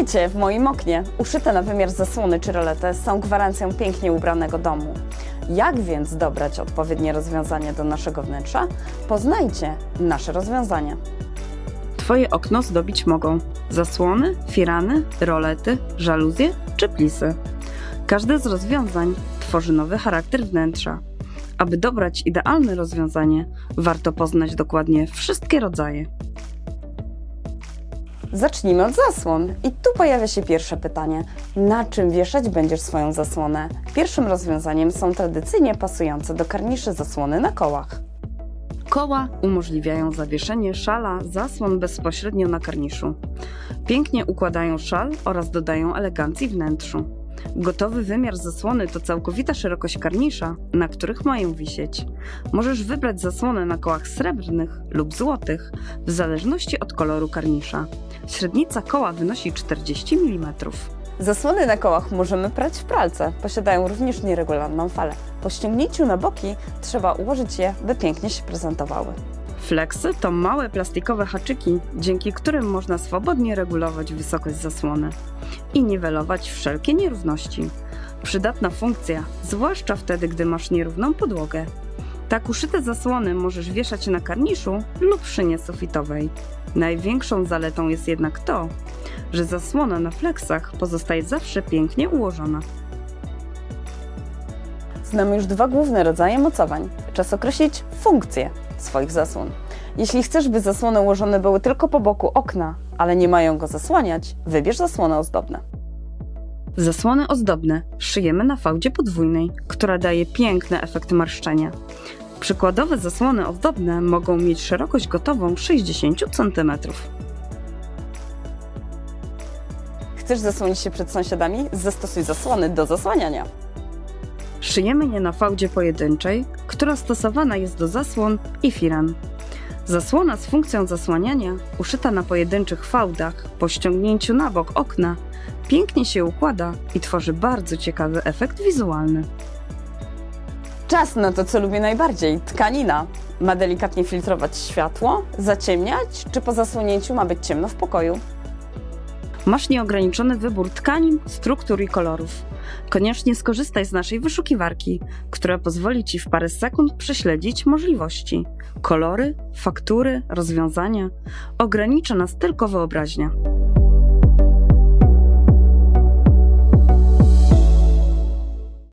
Witajcie w moim oknie. Uszyte na wymiar zasłony czy rolety są gwarancją pięknie ubranego domu. Jak więc dobrać odpowiednie rozwiązanie do naszego wnętrza? Poznajcie nasze rozwiązania. Twoje okno zdobić mogą zasłony, firany, rolety, żaluzje czy plisy. Każde z rozwiązań tworzy nowy charakter wnętrza. Aby dobrać idealne rozwiązanie, warto poznać dokładnie wszystkie rodzaje. Zacznijmy od zasłon. I tu pojawia się pierwsze pytanie: na czym wieszać będziesz swoją zasłonę? Pierwszym rozwiązaniem są tradycyjnie pasujące do karniszy zasłony na kołach. Koła umożliwiają zawieszenie szala zasłon bezpośrednio na karniszu. Pięknie układają szal oraz dodają elegancji wnętrzu. Gotowy wymiar zasłony to całkowita szerokość karnisza, na których mają wisieć. Możesz wybrać zasłonę na kołach srebrnych lub złotych, w zależności od koloru karnisza. Średnica koła wynosi 40 mm. Zasłony na kołach możemy prać w pralce. Posiadają również nieregularną falę. Po ściągnięciu na boki trzeba ułożyć je, by pięknie się prezentowały. Flexy to małe plastikowe haczyki, dzięki którym można swobodnie regulować wysokość zasłony i niwelować wszelkie nierówności. Przydatna funkcja, zwłaszcza wtedy, gdy masz nierówną podłogę. Tak uszyte zasłony możesz wieszać na karniszu lub szynie sufitowej. Największą zaletą jest jednak to, że zasłona na fleksach pozostaje zawsze pięknie ułożona. Znamy już dwa główne rodzaje mocowań. Czas określić funkcję swoich zasłon. Jeśli chcesz, by zasłony ułożone były tylko po boku okna, ale nie mają go zasłaniać, wybierz zasłony ozdobne. Zasłony ozdobne szyjemy na fałdzie podwójnej, która daje piękny efekt marszczenia. Przykładowe zasłony ozdobne mogą mieć szerokość gotową 60 cm. Chcesz zasłonić się przed sąsiadami? Zastosuj zasłony do zasłaniania. Szyjemy je na fałdzie pojedynczej, która stosowana jest do zasłon i firan. Zasłona z funkcją zasłaniania, uszyta na pojedynczych fałdach, po ściągnięciu na bok okna, pięknie się układa i tworzy bardzo ciekawy efekt wizualny. Czas na to, co lubię najbardziej tkanina. Ma delikatnie filtrować światło, zaciemniać, czy po zasłonięciu ma być ciemno w pokoju? Masz nieograniczony wybór tkanin, struktur i kolorów. Koniecznie skorzystaj z naszej wyszukiwarki, która pozwoli Ci w parę sekund prześledzić możliwości. Kolory, faktury, rozwiązania. Ogranicza nas tylko wyobraźnia.